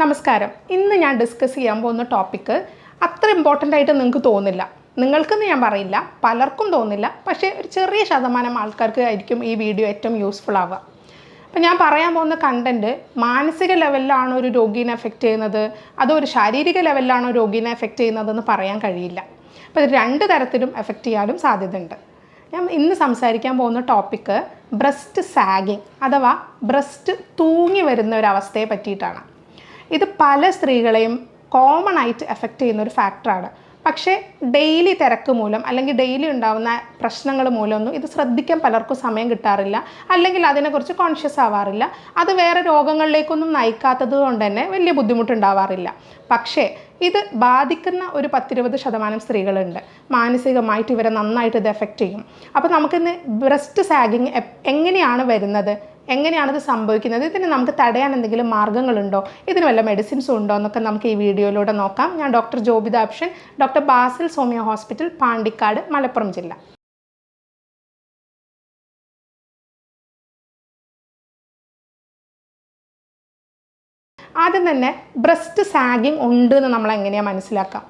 നമസ്കാരം. ഇന്ന് ഞാൻ ഡിസ്കസ് ചെയ്യാൻ പോകുന്ന ടോപ്പിക്ക് അത്ര ഇമ്പോർട്ടന്റ് ആയിട്ട് നിങ്ങൾക്ക് തോന്നില്ല. നിങ്ങൾക്കെന്ന് ഞാൻ പറയില്ല. പലർക്കും തോന്നില്ല. പക്ഷേ ഒരു ചെറിയ ശതമാനം ആൾക്കാർക്ക് ആയിരിക്കും ഈ വീഡിയോ ഏറ്റവും യൂസ്ഫുൾ ആവുക. അപ്പം ഞാൻ പറയാൻ പോകുന്ന കണ്ടന്റ് മാനസിക ലെവലിലാണോ ഒരു രോഗീനെ എഫക്റ്റ് ചെയ്യുന്നത്. അതോ ഒരു ശാരീരിക ലെവലിലാണോ രോഗീനെ എഫക്റ്റ് ചെയ്യുന്നതെന്ന് പറയാൻ കഴിയില്ല. അപ്പോൾ രണ്ട് തരത്തിലും എഫക്റ്റ് ചെയ്യാനും സാധ്യതയുണ്ട്. ഞാൻ ഇന്ന് സംസാരിക്കാൻ പോകുന്ന ടോപ്പിക്ക് ബ്രസ്റ്റ് സാഗിങ് അഥവാ ബ്രസ്റ്റ് തൂങ്ങി വരുന്ന ഒരു അവസ്ഥയെ പറ്റിയിട്ടാണ്. ഇത് പല സ്ത്രീകളെയും കോമൺ ആയിട്ട് എഫക്റ്റ് ചെയ്യുന്ന ഒരു ഫാക്ടറാണ് പക്ഷേ ഡെയിലി തിരക്ക് മൂലം അല്ലെങ്കിൽ ഡെയിലി ഉണ്ടാകുന്ന പ്രശ്നങ്ങൾ മൂലമൊന്നും ഇത് ശ്രദ്ധിക്കാൻ പലർക്കും സമയം കിട്ടാറില്ല. അല്ലെങ്കിൽ അതിനെക്കുറിച്ച് കോൺഷ്യസ് ആവാറില്ല. അത് വേറെ രോഗങ്ങളിലേക്കൊന്നും നയിക്കാത്തത് കൊണ്ട് തന്നെ വലിയ ബുദ്ധിമുട്ടുണ്ടാവാറില്ല. പക്ഷേ ഇത് ബാധിക്കുന്ന ഒരു പത്തിരുപത് ശതമാനം സ്ത്രീകളുണ്ട്. മാനസികമായിട്ട് ഇവരെ നന്നായിട്ട് ഇത് എഫക്റ്റ് ചെയ്യും. അപ്പോൾ നമുക്കിന്ന് ബ്രസ്റ്റ് സാഗിങ് എങ്ങനെയാണ് വരുന്നത്? എങ്ങനെയാണ് ഇത് സംഭവിക്കുന്നത്? ഇതിന് നമുക്ക് തടയാൻ എന്തെങ്കിലും മാർഗങ്ങളുണ്ടോ ഇതിന് വല്ല മെഡിസിൻസും ഉണ്ടോ എന്നൊക്കെ നമുക്ക് ഈ വീഡിയോയിലൂടെ നോക്കാം. ഞാൻ ഡോക്ടർ ജോബിത അപ്ഷൻ ഡോക്ടർ ബാസിൽ സോമിയോ ഹോസ്പിറ്റൽ പാണ്ടിക്കാട് മലപ്പുറം ജില്ല. ആദ്യം തന്നെ ബ്രസ്റ്റ് സാഗിങ് ഉണ്ട് എന്ന് നമ്മൾ എങ്ങനെയാണ് മനസ്സിലാക്കാം?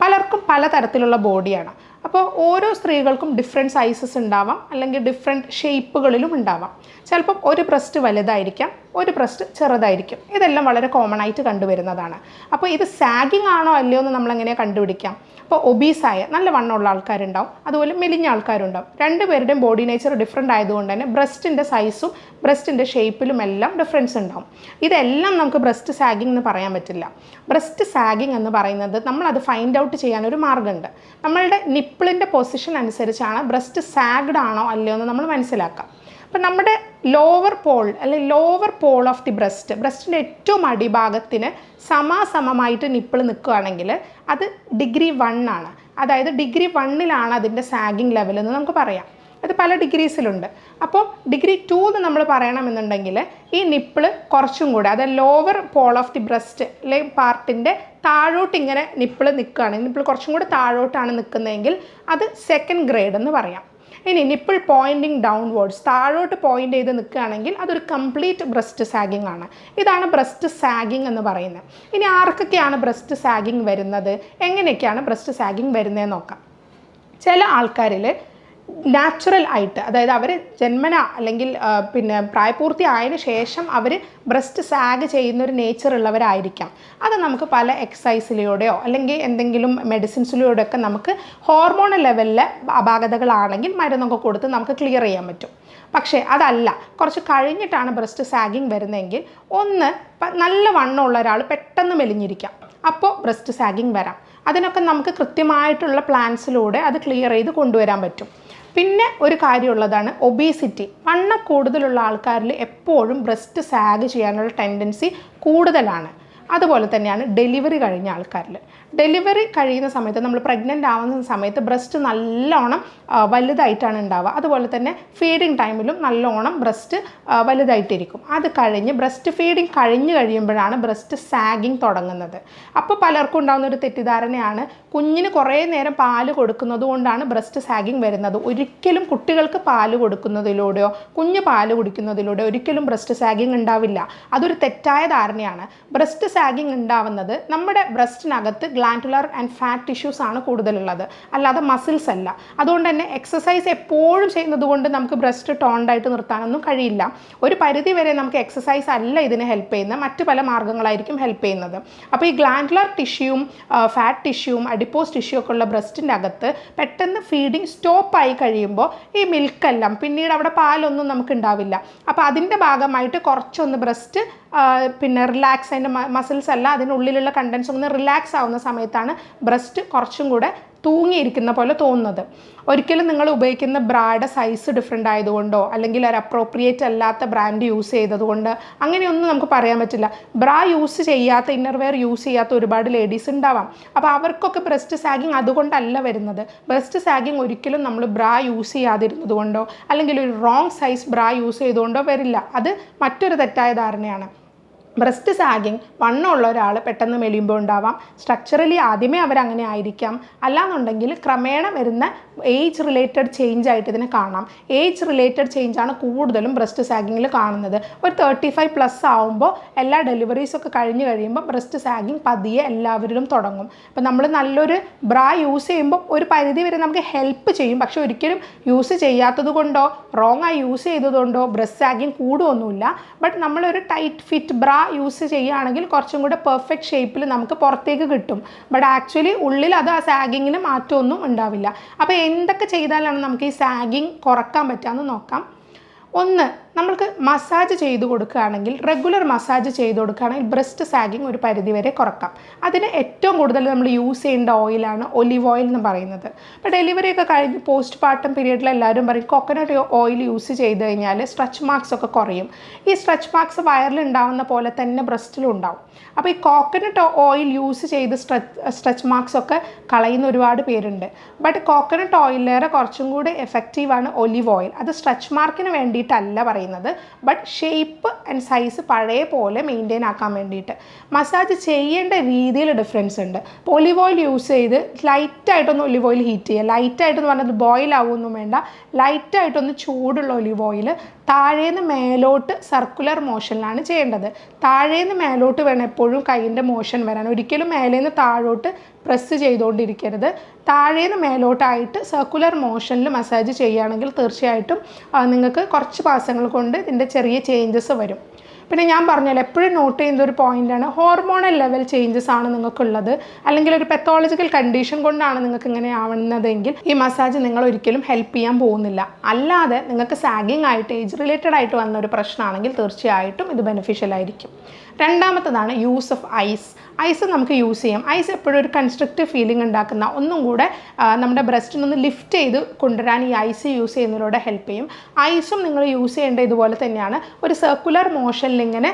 പലർക്കും പലതരത്തിലുള്ള ബോഡിയാണ് അപ്പോൾ ഓരോ സ്ത്രീകൾക്കും ഡിഫറെന്റ് സൈസസ് ഉണ്ടാവാം അല്ലെങ്കിൽ ഡിഫറെന്റ് ഷേപ്പുകളിലും ഉണ്ടാവാം. ചിലപ്പം ഒരു ബ്രസ്റ്റ് വലുതായിരിക്കാം ഒരു ബ്രസ്റ്റ് ചെറുതായിരിക്കും. ഇതെല്ലാം വളരെ കോമൺ ആയിട്ട് കണ്ടുവരുന്നതാണ്. അപ്പോൾ ഇത് സാഗിങ് ആണോ അല്ലയോ എന്ന് നമ്മൾ എങ്ങനെയാണ് കണ്ടുപിടിക്കാം? അപ്പോൾ ഒബീസായ നല്ല വണ്ണമുള്ള ആൾക്കാരുണ്ടാവും. അതുപോലെ മെലിഞ്ഞ ആൾക്കാരുണ്ടാവും. രണ്ടുപേരുടെയും ബോഡി നേച്ചർ ഡിഫറെന്റ് ആയതുകൊണ്ട് തന്നെ ബ്രസ്റ്റിന്റെ സൈസും ബ്രസ്റ്റിന്റെ ഷേപ്പിലും എല്ലാം ഡിഫറൻസ് ഉണ്ടാവും. ഇതെല്ലാം നമുക്ക് ബ്രസ്റ്റ് സാഗിങ് എന്ന് പറയാൻ പറ്റില്ല. ബ്രസ്റ്റ് സാഗിങ് എന്ന് പറയുന്നത് നമ്മളത് ഫൈൻഡ് ഔട്ട് ചെയ്യാനൊരു മാർഗമുണ്ട്. നമ്മളുടെ നിപ്പിളിന്റെ പൊസിഷൻ അനുസരിച്ചാണ് ബ്രസ്റ്റ് സാഗ്ഡ് ആണോ അല്ലയോ എന്ന് നമ്മൾ മനസ്സിലാക്കാം. അപ്പം നമ്മുടെ ലോവർ പോൾ അല്ലെങ്കിൽ lower pole of the breast ബ്രസ്റ്റിന്റെ ഏറ്റവും അടിഭാഗത്തിന് സമാസമമായിട്ട് നിപ്പിൾ നിൽക്കുകയാണെങ്കിൽ അത് ഡിഗ്രി വൺ ആണ്. അതായത് ഡിഗ്രി വണ്ണിലാണ് അതിന്റെ സാഗിങ് ലെവൽ എന്ന് നമുക്ക് പറയാം. അത് പല ഡിഗ്രീസിലുണ്ട് അപ്പോൾ ഡിഗ്രി ടു എന്ന് നമ്മൾ പറയണമെന്നുണ്ടെങ്കിൽ ഈ നിപ്പിൾ കുറച്ചും കൂടെ അതായത് lower pole of the breast അല്ലെങ്കിൽ പാർട്ടിന്റെ താഴോട്ട് ഇങ്ങനെ നിപ്പിൾ നിൽക്കുകയാണ് നിപ്പിൾ കുറച്ചും കൂടെ താഴോട്ടാണ് നിൽക്കുന്നതെങ്കിൽ അത് സെക്കൻഡ് ഗ്രേഡ് എന്ന് പറയാം. ഇനി നിപ്പിൾ പോയിന്റിങ് ഡൗൺവേർഡ്സ് താഴോട്ട് പോയിന്റ് ചെയ്ത് നിൽക്കുകയാണെങ്കിൽ അതൊരു കംപ്ലീറ്റ് ബ്രസ്റ്റ് സാഗിങ് ആണ്. ഇതാണ് ബ്രസ്റ്റ് സാഗിങ് എന്ന് പറയുന്നത്. ഇനി ആർക്കൊക്കെയാണ് ബ്രസ്റ്റ് സാഗിങ് വരുന്നത്? എങ്ങനെയൊക്കെയാണ് ബ്രസ്റ്റ് സാഗിങ് വരുന്നതെന്ന് നോക്കാം. ചില ആൾക്കാരിൽ നാച്ചുറൽ ആയിട്ട് അതായത് അവർ ജന്മന അല്ലെങ്കിൽ പിന്നെ പ്രായപൂർത്തി ആയതിനു ശേഷം അവർ ബ്രസ്റ്റ് സാഗ് ചെയ്യുന്ന ഒരു നേച്ചർ ഉള്ളവരായിരിക്കാം. അത് നമുക്ക് പല എക്സസൈസിലൂടെയോ അല്ലെങ്കിൽ എന്തെങ്കിലും മെഡിസിൻസിലൂടെയോ ഒക്കെ നമുക്ക് ഹോർമോണൽ ലെവലിലെ അപാകതകളാണെങ്കിൽ മരുന്നൊക്കെ കൊടുത്ത് നമുക്ക് ക്ലിയർ ചെയ്യാൻ പറ്റും. പക്ഷേ അതല്ല കുറച്ച് കഴിഞ്ഞിട്ടാണ് ബ്രസ്റ്റ് സാഗിങ് വരുന്നതെങ്കിൽ ഒന്ന് നല്ല വണ്ണമുള്ള ഒരാൾ പെട്ടെന്ന് മെലിഞ്ഞിരിക്കാം. അപ്പോൾ ബ്രസ്റ്റ് സാഗിങ് വരാം. അതിനൊക്കെ നമുക്ക് കൃത്യമായിട്ടുള്ള പ്ലാൻസിലൂടെ അത് ക്ലിയർ ചെയ്ത് കൊണ്ടുവരാൻ പറ്റും. പിന്നെ ഒരു കാര്യമുള്ളതാണ് ഒബീസിറ്റി വണ്ണം കൂടുതലുള്ള ആൾക്കാരിൽ എപ്പോഴും ബ്രസ്റ്റ് സാഗ് ചെയ്യാനുള്ള ടെൻഡൻസി കൂടുതലാണ്. അതുപോലെ തന്നെയാണ് ഡെലിവറി കഴിഞ്ഞ ആൾക്കാരിൽ ഡെലിവറി കഴിയുന്ന സമയത്ത് നമ്മൾ പ്രഗ്നന്റ് ആവുന്ന സമയത്ത് ബ്രസ്റ്റ് നല്ലോണം വലുതായിട്ടാണ് ഉണ്ടാവുക അതുപോലെ തന്നെ ഫീഡിങ് ടൈമിലും നല്ലോണം ബ്രസ്റ്റ് വലുതായിട്ടിരിക്കും. അത് കഴിഞ്ഞ് ബ്രസ്റ്റ് ഫീഡിങ് കഴിഞ്ഞ് കഴിയുമ്പോഴാണ് ബ്രസ്റ്റ് സാഗിങ് തുടങ്ങുന്നത്. അപ്പോൾ പലർക്കും ഉണ്ടാകുന്ന ഒരു തെറ്റിദ്ധാരണയാണ് കുഞ്ഞിന് കുറേ നേരം പാൽ കൊടുക്കുന്നത് കൊണ്ടാണ് ബ്രസ്റ്റ് സാഗിങ് വരുന്നത്. ഒരിക്കലും കുട്ടികൾക്ക് പാൽ കൊടുക്കുന്നതിലൂടെയോ കുഞ്ഞ് പാൽ കുടിക്കുന്നതിലൂടെയോ ഒരിക്കലും ബ്രസ്റ്റ് സാഗിങ് ഉണ്ടാവില്ല അതൊരു തെറ്റായ ധാരണയാണ്. ബ്രസ്റ്റ് സാഗിങ് ഉണ്ടാവുന്നത് നമ്മുടെ ബ്രസ്റ്റിനകത്ത് ഗ്ലാൻഡുലർ ആൻഡ് ഫാറ്റ് ടിഷ്യൂസ് ആണ് കൂടുതലുള്ളത്. അല്ലാതെ മസിൽസ് അല്ല. അതുകൊണ്ട് തന്നെ എക്സസൈസ് എപ്പോഴും ചെയ്യുന്നത് കൊണ്ട് നമുക്ക് ബ്രസ്റ്റ് ടോണ്ടായിട്ട് നിർത്താനൊന്നും കഴിയില്ല. ഒരു പരിധി വരെ നമുക്ക് എക്സസൈസ് അല്ല ഇതിന് ഹെൽപ്പ് ചെയ്യുന്നത്. മറ്റു പല മാർഗങ്ങളായിരിക്കും ഹെൽപ്പ് ചെയ്യുന്നത്. അപ്പോൾ ഈ ഗ്ലാൻഡുലർ ടിഷ്യൂവും ഫാറ്റ് ടിഷ്യൂവും അഡിപ്പോസ് ടിഷ്യൂ ഒക്കെ ഉള്ള ബ്രസ്റ്റിന്റെ അകത്ത് പെട്ടെന്ന് ഫീഡിങ് സ്റ്റോപ്പായി കഴിയുമ്പോൾ ഈ മിൽക്കെല്ലാം പിന്നീട് അവിടെ പാലൊന്നും നമുക്ക് ഉണ്ടാവില്ല. അപ്പോൾ അതിന്റെ ഭാഗമായിട്ട് കുറച്ചൊന്ന് ബ്രസ്റ്റ് പിന്നെ റിലാക്സ് അതിന്റെ മസിൽസ് അല്ല അതിനുള്ളിലുള്ള കണ്ടൻസ് ഒന്ന് റിലാക്സ് ആവുന്ന സമയത്താണ് ബ്രസ്റ്റ് കുറച്ചും കൂടെ തൂങ്ങിയിരിക്കുന്ന പോലെ തോന്നുന്നത്. ഒരിക്കലും നിങ്ങൾ ഉപയോഗിക്കുന്ന ബ്രാഡ് സൈസ് ഡിഫറെന്റ് ആയതുകൊണ്ടോ അല്ലെങ്കിൽ ഒരു അപ്രോപ്രിയേറ്റ് അല്ലാത്ത ബ്രാൻഡ് യൂസ് ചെയ്തതുകൊണ്ട് അങ്ങനെയൊന്നും നമുക്ക് പറയാൻ പറ്റില്ല. ബ്രാ യൂസ് ചെയ്യാത്ത ഇന്നർവെയർ യൂസ് ചെയ്യാത്ത ഒരുപാട് ലേഡീസ് ഉണ്ടാവാം. അപ്പോൾ അവർക്കൊക്കെ ബ്രസ്റ്റ് സാഗിങ് അതുകൊണ്ടല്ല വരുന്നത്. ബ്രസ്റ്റ് സാഗിങ് ഒരിക്കലും നമ്മൾ ബ്രാ യൂസ് ചെയ്യാതിരുന്നതുകൊണ്ടോ അല്ലെങ്കിൽ ഒരു റോങ് സൈസ് ബ്രാ യൂസ് ചെയ്തുകൊണ്ടോ വരില്ല. അത് മറ്റൊരു തെറ്റായ ധാരണയാണ്. ബ്രസ്റ്റ് സാഗിങ് വണ്ണമുള്ള ഒരാൾ പെട്ടെന്ന് മെലിയുമ്പോൾ ഉണ്ടാവാം. സ്ട്രക്ചറലി ആദ്യമേ അവരങ്ങനെ ആയിരിക്കാം. അല്ലാന്നുണ്ടെങ്കിൽ ക്രമേണ വരുന്ന ഏജ് റിലേറ്റഡ് ചേഞ്ച് ആയിട്ട് ഇതിനെ കാണാം. ഏജ് റിലേറ്റഡ് ചേഞ്ച് ആണ് കൂടുതലും ബ്രസ്റ്റ് സാഗിങ്ങിൽ കാണുന്നത്. ഒരു തേർട്ടി ഫൈവ് പ്ലസ് ആവുമ്പോൾ എല്ലാ ഡെലിവറീസ് ഒക്കെ കഴിഞ്ഞ് കഴിയുമ്പോൾ ബ്രസ്റ്റ് സാഗിങ് പതിയെ എല്ലാവരിലും തുടങ്ങും. അപ്പം നമ്മൾ നല്ലൊരു ബ്രാ യൂസ് ചെയ്യുമ്പോൾ ഒരു പരിധി വരെ നമുക്ക് ഹെൽപ്പ് ചെയ്യും. പക്ഷെ ഒരിക്കലും യൂസ് ചെയ്യാത്തത് കൊണ്ടോ റോങ് ആയി യൂസ് ചെയ്തതുകൊണ്ടോ ബ്രസ്റ്റ് സാഗിങ് കൂടുമൊന്നുമില്ല ബട്ട് നമ്മളൊരു ടൈറ്റ് ഫിറ്റ് ബ്രാ യൂസ് ചെയ്യുകയാണെങ്കിൽ കുറച്ചും കൂടെ പെർഫെക്റ്റ് ഷേപ്പിൽ നമുക്ക് പുറത്തേക്ക് കിട്ടും. ബട്ട് ആക്ച്വലി ഉള്ളിൽ അത് ആ സാഗിങ്ങിന് മാറ്റമൊന്നും ഉണ്ടാവില്ല. അപ്പോൾ എന്തൊക്കെ ചെയ്താലാണ് നമുക്ക് ഈ സാഗിങ് കുറയ്ക്കാൻ പറ്റുകയെന്ന് നോക്കാം. ഒന്ന് നമ്മൾക്ക് മസാജ് ചെയ്ത് കൊടുക്കുകയാണെങ്കിൽ റെഗുലർ മസാജ് ചെയ്ത് കൊടുക്കുകയാണെങ്കിൽ ബ്രസ്റ്റ് സാഗിങ് ഒരു പരിധിവരെ കുറക്കാം. അതിന് ഏറ്റവും കൂടുതൽ നമ്മൾ യൂസ് ചെയ്യേണ്ട ഓയിലാണ് ഒലിവ് ഓയിൽ എന്ന് പറയുന്നത്. ഇപ്പോൾ ഡെലിവറി ഒക്കെ കഴിഞ്ഞ് പോസ്റ്റ് പാർട്ടം പീരീഡിൽ എല്ലാവരും പറയും കൊക്കനട്ട് ഓയിൽ യൂസ് ചെയ്ത് കഴിഞ്ഞാൽ സ്ട്രെച്ച് മാർക്സ് ഒക്കെ കുറയും. ഈ സ്ട്രെച്ച് മാർക്സ് വയറിൽ ഉണ്ടാവുന്ന പോലെ തന്നെ ബ്രസ്റ്റിലും ഉണ്ടാവും. അപ്പോൾ ഈ കോക്കനട്ട് ഓയിൽ യൂസ് ചെയ്ത് സ്ട്രെച്ച് സ്ട്രെച്ച് മാർക്സ് ഒക്കെ കളയുന്ന ഒരുപാട് പേരുണ്ട്. ബട്ട് കോക്കനട്ട് ഓയിലേറെ കുറച്ചും കൂടി എഫക്റ്റീവാണ് ഒലിവ് ഓയിൽ അത് സ്ട്രെച്ച് മാർക്കിന് വേണ്ടിയിട്ടല്ല പറയുന്നത്. ബട്ട് ഷേപ്പ് ആൻഡ് സൈസ് പഴയ പോലെ മെയിന്റെയിൻ ആക്കാൻ വേണ്ടിയിട്ട്. മസാജ് ചെയ്യേണ്ട രീതിയിൽ ഡിഫറൻസ് ഉണ്ട്. ഇപ്പോൾ ഒലിവ് ഓയിൽ യൂസ് ചെയ്ത് ലൈറ്റായിട്ടൊന്ന് ഒലിവ് ഓയിൽ ഹീറ്റ് ചെയ്യുക. ലൈറ്റായിട്ടെന്ന് പറഞ്ഞത് ബോയിൽ ആവുമൊന്നും വേണ്ട. ലൈറ്റായിട്ടൊന്ന് ചൂടുള്ള ഒലിവ് ഓയിൽ താഴേന്ന് മേലോട്ട് സർക്കുലർ മോഷനിലാണ് ചെയ്യേണ്ടത്. താഴേന്ന് മേലോട്ട് വേണം എപ്പോഴും കൈയിന്റെ മോഷൻ വരാൻ. ഒരിക്കലും മേലേന്ന് താഴോട്ട് പ്രസ് ചെയ്തുകൊണ്ടിരിക്കരുത്. താഴേന്ന് മേലോട്ടായിട്ട് സർക്കുലർ മോഷനിൽ മസാജ് ചെയ്യുകയാണെങ്കിൽ തീർച്ചയായിട്ടും നിങ്ങൾക്ക് കുറച്ച് മാസങ്ങൾ കൊണ്ട് ഇതിന്റെ ചെറിയ ചേഞ്ചസ് വരും. പിന്നെ ഞാൻ പറഞ്ഞല്ലോ എപ്പോഴും നോട്ട് ചെയ്യുന്ന ഒരു പോയിന്റാണ് ഹോർമോണൽ ലെവൽ ചേഞ്ചസ് ആണ് നിങ്ങൾക്കുള്ളത്. അല്ലെങ്കിൽ ഒരു പെത്തോളജിക്കൽ കണ്ടീഷൻ കൊണ്ടാണ് നിങ്ങൾക്ക് ഇങ്ങനെ ആവുന്നതെങ്കിൽ ഈ മസാജ് നിങ്ങൾ ഒരിക്കലും ഹെൽപ്പ് ചെയ്യാൻ പോകുന്നില്ല. അല്ലാതെ നിങ്ങൾക്ക് സാഗിങ് ആയിട്ട് ഏജ് റിലേറ്റഡ് ആയിട്ട് വന്ന ഒരു പ്രശ്നമാണെങ്കിൽ തീർച്ചയായിട്ടും ഇത് ബെനിഫിഷ്യൽ ആയിരിക്കും. രണ്ടാമത്തതാണ് യൂസ് ഓഫ് ഐസ് ഐസ് നമുക്ക് യൂസ് ചെയ്യാം. ഐസ് എപ്പോഴും ഒരു കൺസ്ട്രക്റ്റീവ് ഫീലിംഗ് ഉണ്ടാക്കുന്ന ഒന്നും കൂടെ നമ്മുടെ ബ്രസ്റ്റിനൊന്ന് ലിഫ്റ്റ് ചെയ്ത് കൊണ്ടുവരാൻ ഈ ഐസ് യൂസ് ചെയ്യുന്നതിലൂടെ ഹെൽപ്പ് ചെയ്യും. ഐസും നിങ്ങൾ യൂസ് ചെയ്യേണ്ട ഇതുപോലെ തന്നെയാണ്. ഒരു സർക്കുലർ മോഷനിൽ ഇങ്ങനെ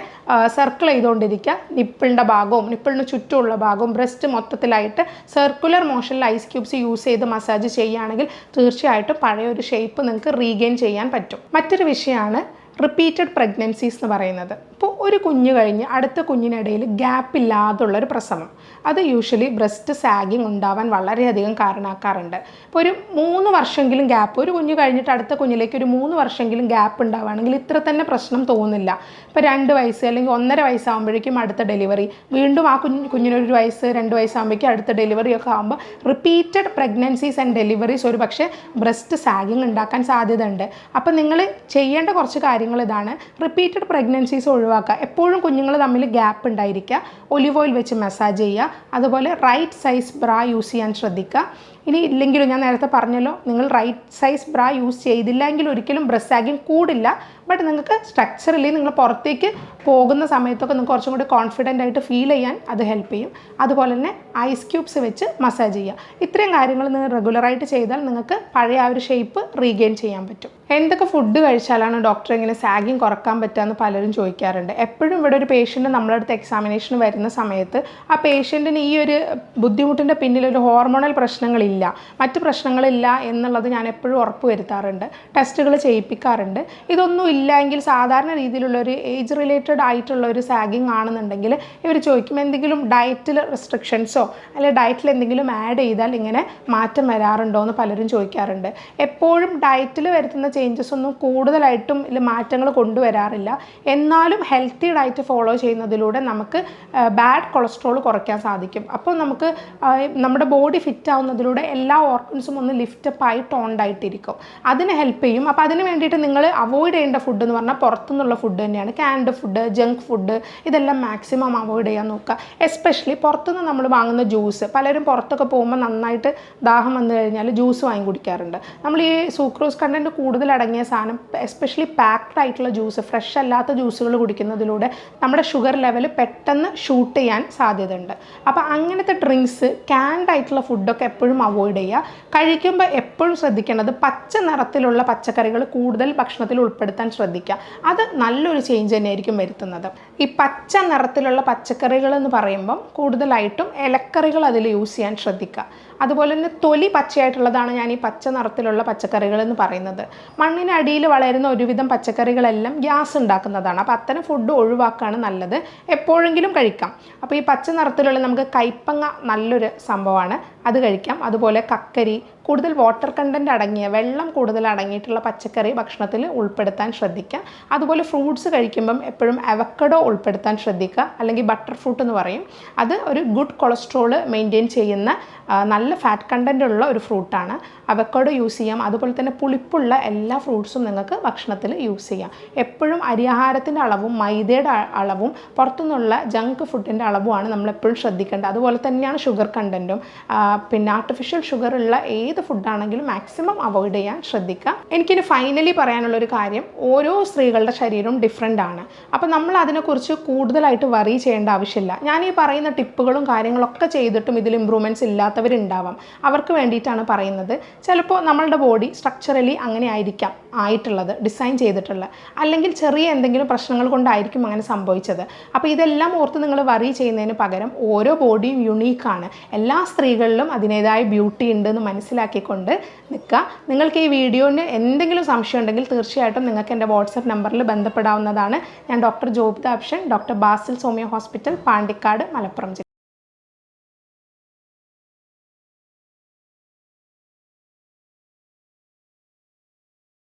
സർക്കിൾ ചെയ്തുകൊണ്ടിരിക്കുക. നിപ്പിളിന്റെ ഭാഗവും നിപ്പിളിന് ചുറ്റുമുള്ള ഭാഗവും ബ്രസ്റ്റ് മൊത്തത്തിലായിട്ട് സർക്കുലർ മോഷനിൽ ഐസ് ക്യൂബ്സ് യൂസ് ചെയ്ത് മസാജ് ചെയ്യുകയാണെങ്കിൽ തീർച്ചയായിട്ടും പഴയ ഒരു ഷേപ്പ് നിങ്ങൾക്ക് റീഗെയിൻ ചെയ്യാൻ പറ്റും. മറ്റൊരു വിഷയമാണ് റിപ്പീറ്റഡ് പ്രഗ്നൻസീസ് എന്ന് പറയുന്നത്. ഇപ്പോൾ ഒരു കുഞ്ഞ് കഴിഞ്ഞ് അടുത്ത കുഞ്ഞിനിടയിൽ ഗ്യാപ്പ് ഇല്ലാതുള്ള ഒരു പ്രസവം. അത് യൂഷ്വലി ബ്രസ്റ്റ് സാഗിങ് ഉണ്ടാവാൻ വളരെയധികം കാരണമാക്കാറുണ്ട് ഇപ്പോൾ ഒരു മൂന്ന് വർഷമെങ്കിലും ഗ്യാപ്പ് ഒരു കുഞ്ഞ് കഴിഞ്ഞിട്ട് അടുത്ത കുഞ്ഞിലേക്ക് ഒരു മൂന്ന് വർഷമെങ്കിലും ഗ്യാപ്പ് ഉണ്ടാവുകയാണെങ്കിൽ ഇത്ര തന്നെ പ്രശ്നം തോന്നുന്നില്ല. ഇപ്പോൾ രണ്ട് വയസ്സ് അല്ലെങ്കിൽ ഒന്നര വയസ്സാകുമ്പോഴേക്കും അടുത്ത ഡെലിവറി വീണ്ടും ആ കുഞ്ഞ് കുഞ്ഞിനൊരു വയസ്സ് രണ്ട് വയസ്സാകുമ്പോഴേക്കും അടുത്ത ഡെലിവറി ഒക്കെ ആകുമ്പോൾ റിപ്പീറ്റഡ് പ്രഗ്നൻസീസ് ആൻഡ് ഡെലിവറീസ് ഒരു പക്ഷേ ബ്രസ്റ്റ് സാഗിങ് ഉണ്ടാക്കാൻ സാധ്യതയുണ്ട്. അപ്പോൾ നിങ്ങൾ ചെയ്യേണ്ട കുറച്ച് കാര്യങ്ങൾ ഇതാണ്. റിപ്പീറ്റഡ് പ്രഗ്നൻസീസ് ഒഴിവാക്കുക. എപ്പോഴും കുഞ്ഞുങ്ങൾ തമ്മിൽ ഗ്യാപ്പ് ഉണ്ടായിരിക്കുക. ഒലിവ് ഓയിൽ വെച്ച് മസാജ് ചെയ്യുക. അതുപോലെ റൈറ്റ് സൈസ് ബ്രാ യൂസ് ചെയ്യാൻ ശ്രദ്ധിക്കുക. ഇനി ഇല്ലെങ്കിലും ഞാൻ നേരത്തെ പറഞ്ഞല്ലോ നിങ്ങൾ റൈറ്റ് സൈസ് ബ്രാ യൂസ് ചെയ്തില്ല എങ്കിൽ ഒരിക്കലും ബ്രസ്റ്റ് സാഗിങ് കൂടില്ല. ബട്ട് നിങ്ങൾക്ക് സ്ട്രക്ചറലി നിങ്ങൾ പുറത്തേക്ക് പോകുന്ന സമയത്തൊക്കെ നിങ്ങൾക്ക് കുറച്ചും കൂടി കോൺഫിഡന്റ് ആയിട്ട് ഫീൽ ചെയ്യാൻ അത് ഹെൽപ്പ് ചെയ്യും. അതുപോലെ തന്നെ ഐസ് ക്യൂബ്സ് വെച്ച് മസാജ് ചെയ്യുക. ഇത്രയും കാര്യങ്ങൾ നിങ്ങൾ റെഗുലറായിട്ട് ചെയ്താൽ നിങ്ങൾക്ക് പഴയ ആ ഒരു ഷേപ്പ് റീഗെയിൻ ചെയ്യാൻ പറ്റും. എന്തൊക്കെ ഫുഡ് കഴിച്ചാലാണ് ഡോക്ടർ ഇങ്ങനെ സാഗിങ് കുറയ്ക്കാൻ പറ്റുക എന്ന് പലരും ചോദിക്കാറുണ്ട്. എപ്പോഴും ഇവിടെ ഒരു പേഷ്യന്റ് നമ്മളടുത്ത് എക്സാമിനേഷൻ വരുന്ന സമയത്ത് ആ പേഷ്യന്റിന് ഈ ഒരു ബുദ്ധിമുട്ടിന്റെ പിന്നിൽ ഒരു ഹോർമോണൽ പ്രശ്നങ്ങളില്ല മറ്റ് പ്രശ്നങ്ങളില്ല എന്നുള്ളത് ഞാൻ എപ്പോഴും ഉറപ്പ് വരുത്താറുണ്ട്. ടെസ്റ്റുകൾ ചെയ്യിപ്പിക്കാറുണ്ട്. ഇതൊന്നും ഇല്ല എങ്കിൽ സാധാരണ രീതിയിലുള്ള ഒരു ഏജ് റിലേറ്റഡ് ആയിട്ടുള്ള ഒരു സാഗിങ് ആണെന്നുണ്ടെങ്കിൽ ഇവർ ചോദിക്കും എന്തെങ്കിലും ഡയറ്റിൽ റെസ്ട്രിക്ഷൻസോ അല്ലെങ്കിൽ ഡയറ്റിൽ എന്തെങ്കിലും ആഡ് ചെയ്താൽ ഇങ്ങനെ മാറ്റം വരാറുണ്ടോ? എന്ന് പലരും ചോദിക്കാറുണ്ട്. എപ്പോഴും ഡയറ്റിൽ വരുത്തുന്ന ചേഞ്ചസ് ഒന്നും കൂടുതലായിട്ടും മാറ്റങ്ങൾ കൊണ്ടുവരാറില്ല. എന്നാലും ഹെൽത്തി ഡയറ്റ് ഫോളോ ചെയ്യുന്നതിലൂടെ നമുക്ക് ബാഡ് കൊളസ്ട്രോൾ കുറയ്ക്കാൻ സാധിക്കും. അപ്പോൾ നമുക്ക് നമ്മുടെ ബോഡി ഫിറ്റ് ആവുന്നതിലൂടെ എല്ലാ ഓർഗൻസും ഒന്ന് ലിഫ്റ്റപ്പ് ആയി ടോൺഡ് ആയിട്ടിരിക്കും. അതിന് ഹെൽപ്പ് ചെയ്യും. അപ്പോൾ അതിന് വേണ്ടിയിട്ട് നിങ്ങൾ അവോയ്ഡ് ചെയ്യേണ്ട ഫുഡ് എന്ന് പറഞ്ഞാൽ പുറത്തുനിന്നുള്ള ഫുഡ് തന്നെയാണ്. ക്യാൻഡ് ഫുഡ് ജങ്ക് ഫുഡ് ഇതെല്ലാം മാക്സിമം അവോയ്ഡ് ചെയ്യാൻ നോക്കുക. എസ്പെഷ്യലി പുറത്തുനിന്ന് നമ്മൾ വാങ്ങുന്ന ജ്യൂസ് പലരും പുറത്തൊക്കെ പോകുമ്പോൾ നന്നായിട്ട് ദാഹം വന്നു കഴിഞ്ഞാൽ ജ്യൂസ് വാങ്ങി കുടിക്കാറുണ്ട്. നമ്മൾ ഈ സൂക്രോസ് കണ്ടന്റ് കൂടുതൽ അടങ്ങിയ സാധനം എസ്പെഷ്യലി പാക്ഡ് ആയിട്ടുള്ള ജ്യൂസ് ഫ്രഷ് അല്ലാത്ത ജ്യൂസുകൾ കുടിക്കുന്നതിലൂടെ നമ്മുടെ ഷുഗർ ലെവൽ പെട്ടെന്ന് ഷൂട്ട് ചെയ്യാൻ സാധ്യതയുണ്ട്. അപ്പോൾ അങ്ങനത്തെ ഡ്രിങ്ക്സ് ക്യാൻഡ് ആയിട്ടുള്ള ഫുഡൊക്കെ എപ്പോഴും അവോയ്ഡ് ചെയ്യുക. കഴിക്കുമ്പോൾ എപ്പോഴും ശ്രദ്ധിക്കേണ്ടത് പച്ച നിറത്തിലുള്ള പച്ചക്കറികൾ കൂടുതൽ ഭക്ഷണത്തിൽ ഉൾപ്പെടുത്താൻ ശ്രദ്ധിക്കുക. അത് നല്ലൊരു ചേഞ്ച് തന്നെയായിരിക്കും വരുത്തുന്നത്. ഈ പച്ച നിറത്തിലുള്ള പച്ചക്കറികൾ എന്ന് പറയുമ്പം കൂടുതലായിട്ടും ഇലക്കറികൾ അതിൽ യൂസ് ചെയ്യാൻ ശ്രദ്ധിക്കുക. അതുപോലെ തന്നെ തൊലി പച്ചയായിട്ടുള്ളതാണ് ഞാൻ ഈ പച്ച നിറത്തിലുള്ള പച്ചക്കറികൾ എന്ന് പറയുന്നത്. മണ്ണിനടിയിൽ വളരുന്ന ഒരുവിധം പച്ചക്കറികളെല്ലാം ഗ്യാസ് ഉണ്ടാക്കുന്നതാണ്. അപ്പോൾ അത്തരം ഫുഡ് ഒഴിവാക്കുകയാണ് നല്ലത്. എപ്പോഴെങ്കിലും കഴിക്കാം. അപ്പോൾ ഈ പച്ച നിറത്തിലുള്ള നമുക്ക് കൈപ്പങ്ങ നല്ലൊരു സംഭവമാണ്. അത് കഴിക്കാം. അതുപോലെ കക്കരി കൂടുതൽ വാട്ടർ കണ്ടന്റ് അടങ്ങിയ വെള്ളം കൂടുതൽ അടങ്ങിയിട്ടുള്ള പച്ചക്കറി ഭക്ഷണത്തിൽ ഉൾപ്പെടുത്താൻ ശ്രദ്ധിക്കുക. അതുപോലെ ഫ്രൂട്ട്സ് കഴിക്കുമ്പം എപ്പോഴും അവക്കഡോ ഉൾപ്പെടുത്താൻ ശ്രദ്ധിക്കുക. അല്ലെങ്കിൽ ബട്ടർ ഫ്രൂട്ട് എന്ന് പറയും. അത് ഒരു ഗുഡ് കൊളസ്ട്രോൾ മെയിന്റെയിൻ ചെയ്യുന്ന നല്ല ഫാറ്റ് കണ്ടന്റ് ഉള്ള ഒരു ഫ്രൂട്ടാണ് അവക്കഡോ യൂസ് ചെയ്യാം. അതുപോലെ തന്നെ പുളിപ്പുള്ള എല്ലാ ഫ്രൂട്ട്സും നിങ്ങൾക്ക് ഭക്ഷണത്തിൽ യൂസ് ചെയ്യാം. എപ്പോഴും അരിയാഹാരത്തിന്റെ അളവും മൈദയുടെ അളവും പുറത്തുനിന്നുള്ള ജങ്ക് ഫുഡിന്റെ അളവുമാണ് നമ്മൾ എപ്പോഴും ശ്രദ്ധിക്കേണ്ടത്. അതുപോലെ തന്നെയാണ് ഷുഗർ കണ്ടന്റും പിന്നെ ആർട്ടിഫിഷ്യൽ ഷുഗർ ഉള്ള ഏത് ഫുഡാണെങ്കിലും മാക്സിമം അവോയ്ഡ് ചെയ്യാൻ ശ്രദ്ധിക്കുക. എനിക്കിനി ഫൈനലി പറയാനുള്ള ഒരു കാര്യം ഓരോ സ്ത്രീകളുടെ ശരീരവും ഡിഫറെന്റ് ആണ്. അപ്പോൾ നമ്മൾ അതിനെക്കുറിച്ച് കൂടുതലായിട്ട് വറി ചെയ്യേണ്ട ആവശ്യമില്ല. ഞാൻ ഈ പറയുന്ന ടിപ്പുകളും കാര്യങ്ങളൊക്കെ ചെയ്തിട്ടും ഇതിൽ ഇമ്പ്രൂവ്മെന്റ്സ് ഇല്ലാത്തവരുണ്ടാവാം. അവർക്ക് വേണ്ടിയിട്ടാണ് പറയുന്നത്. ചിലപ്പോൾ നമ്മളുടെ ബോഡി സ്ട്രക്ചറലി അങ്ങനെ ആയിരിക്കാം ആയിട്ടുള്ളത് ഡിസൈൻ ചെയ്തിട്ടുള്ളത് അല്ലെങ്കിൽ ചെറിയ എന്തെങ്കിലും പ്രശ്നങ്ങൾ കൊണ്ടായിരിക്കും അങ്ങനെ സംഭവിച്ചത്. അപ്പോൾ ഇതെല്ലാം ഓർത്ത് നിങ്ങൾ വറി ചെയ്യുന്നതിന് പകരം ഓരോ ബോഡിയും യുണീക്കാണ് എല്ലാ സ്ത്രീകളിലും അതിന്റേതായ ബ്യൂട്ടി ഉണ്ട് എന്ന് മനസ്സിലാക്കിക്കൊണ്ട് നിൽക്കുക. നിങ്ങൾക്ക് ഈ വീഡിയോന് എന്തെങ്കിലും സംശയം ഉണ്ടെങ്കിൽ തീർച്ചയായിട്ടും നിങ്ങൾക്ക് എന്റെ വാട്സപ്പ് നമ്പറിൽ ബന്ധപ്പെടാവുന്നതാണ്. ഞാൻ doctor Jobitha അപ്ഷൻ doctor Basil Somiya hospital Pandikkad Malappuram ജില്ല.